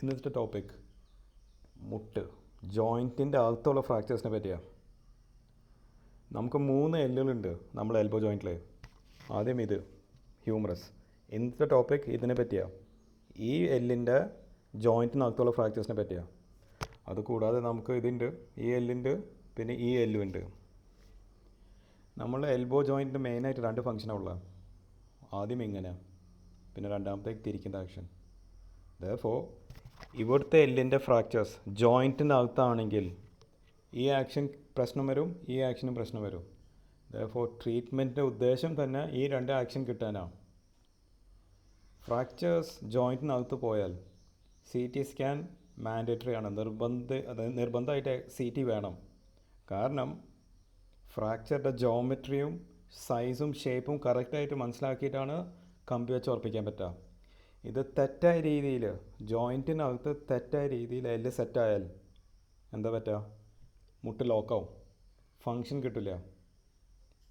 ഇന്നത്തെ ടോപ്പിക് മുട്ട്. ജോയിന്റിന്റെ അകത്തുള്ള ഫ്രാക്ചേഴ്സിനെ പറ്റിയാണ് നമുക്ക് മൂന്ന് എല്ലുകളുണ്ട് നമ്മൾ എൽബോ ജോയിന്റിൽ ആദ്യം ഇത് ഹ്യൂമറസ് ഇന്നത്തെ ടോപ്പിക് ഇതിനെ പറ്റിയാണ് ഈ എല്ലിന്റെ ജോയിന്റിനകത്തുള്ള ഫ്രാക്ചേഴ്സിനെ പറ്റിയാണ് അതുകൂടാതെ നമുക്ക് ഇതുണ്ട് ഈ എല്ലുണ്ട് പിന്നെ ഈ എല്ലും ഉണ്ട് നമ്മൾ എൽബോ ജോയിന്റിന് മെയിനായിട്ട് രണ്ട് ഫങ്ഷനാണ് ഉള്ളത് ആദ്യം ഇങ്ങനെ പിന്നെ രണ്ടാമത്തേക്ക് തിരിക്കുന്ന ആക്ഷൻ ദോ ഇവിടുത്തെ എല്ലിന്റെ ഫ്രാക്ചേഴ്സ് ജോയിന്റിനകത്താണെങ്കിൽ ഈ ആക്ഷൻ പ്രശ്നം വരും ഈ ആക്ഷനും പ്രശ്നം വരും. ഫോർ ട്രീറ്റ്മെന്റിന്റെ ഉദ്ദേശം തന്നെ ഈ രണ്ട് ആക്ഷൻ കിട്ടാനാണ് ഫ്രാക്ചേഴ്സ് ജോയിന്റിനകത്ത് പോയാൽ സി ടി സ്കാൻ മാൻഡേറ്ററി ആണ്. നിർബന്ധ അതായത് നിർബന്ധമായിട്ട് സി ടി വേണം. കാരണം ഫ്രാക്ചറുടെ ജോമെട്രിയും സൈസും ഷേപ്പും കറക്റ്റായിട്ട് മനസ്സിലാക്കിയിട്ടാണ് കമ്പി വെച്ച് ഉറപ്പിക്കാൻ പറ്റുക. ഇത് തെറ്റായ രീതിയിൽ ജോയിന്റിനകത്ത് തെറ്റായ രീതിയിൽ എല്ല് സെറ്റായാൽ എന്താ പറ്റുക മുട്ട് ലോക്കാവും ഫങ്ഷൻ കിട്ടില്ല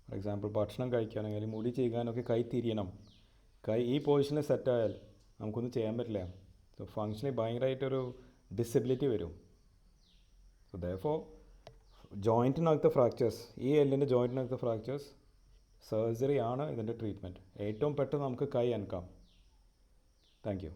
ഫോർ എക്സാമ്പിൾ ഭക്ഷണം കഴിക്കാനെങ്കിൽ മുടി ചെയ്യാനൊക്കെ കൈ തിരിയണം. കൈ ഈ പൊസിഷനിൽ സെറ്റായാൽ നമുക്കൊന്നും ചെയ്യാൻ പറ്റില്ല. സോ ഫങ്ഷനിൽ ഭയങ്കരമായിട്ടൊരു ഡിസബിലിറ്റി വരും. സോ ദോ ജോയിന്റിനകത്ത് ഫ്രാക്ചേഴ്സ് ഈ എല്ലിന്റെ ജോയിന്റിനകത്ത് ഫ്രാക്ചേഴ്സ് സർജറി ആണ് ഇതിന്റെ ട്രീറ്റ്മെന്റ് ഏറ്റവും പെട്ടെന്ന് നമുക്ക് കൈ അനക്കാം. Thank you